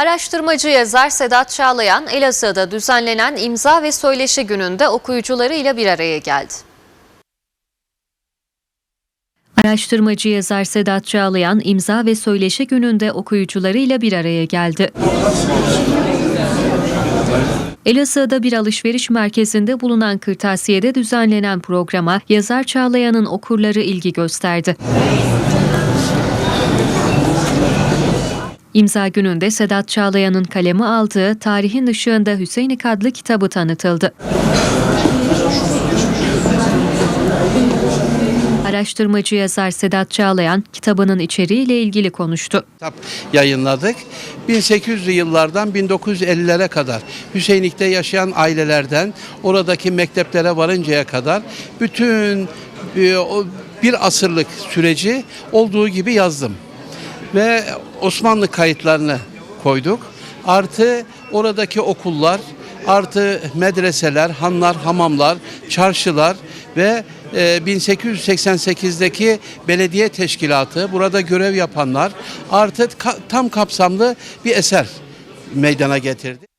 Araştırmacı yazar Sedat Çağlayan, Elazığ'da düzenlenen imza ve söyleşi gününde okuyucularıyla bir araya geldi. Araştırmacı yazar Sedat Çağlayan, imza ve söyleşi gününde okuyucularıyla bir araya geldi. Elazığ'da bir alışveriş merkezinde bulunan kırtasiyede düzenlenen programa yazar Çağlayan'ın okurları ilgi gösterdi. İmza gününde Sedat Çağlayan'ın kaleme aldığı Tarihin Işığında Hüseyinlik adlı kitabı tanıtıldı. Araştırmacı yazar Sedat Çağlayan kitabının içeriğiyle ilgili konuştu. kitap yayınladık. 1800'lü yıllardan 1950'lere kadar Hüseyinlik'te yaşayan ailelerden oradaki mekteplere varıncaya kadar bütün e, bir asırlık süreci olduğu gibi yazdım. Ve Osmanlı kayıtlarını koyduk. Artı oradaki okullar, artı medreseler, hanlar, hamamlar, çarşılar ve e, 1888'deki belediye teşkilatı, burada görev yapanlar artı tam kapsamlı bir eser meydana getirdi.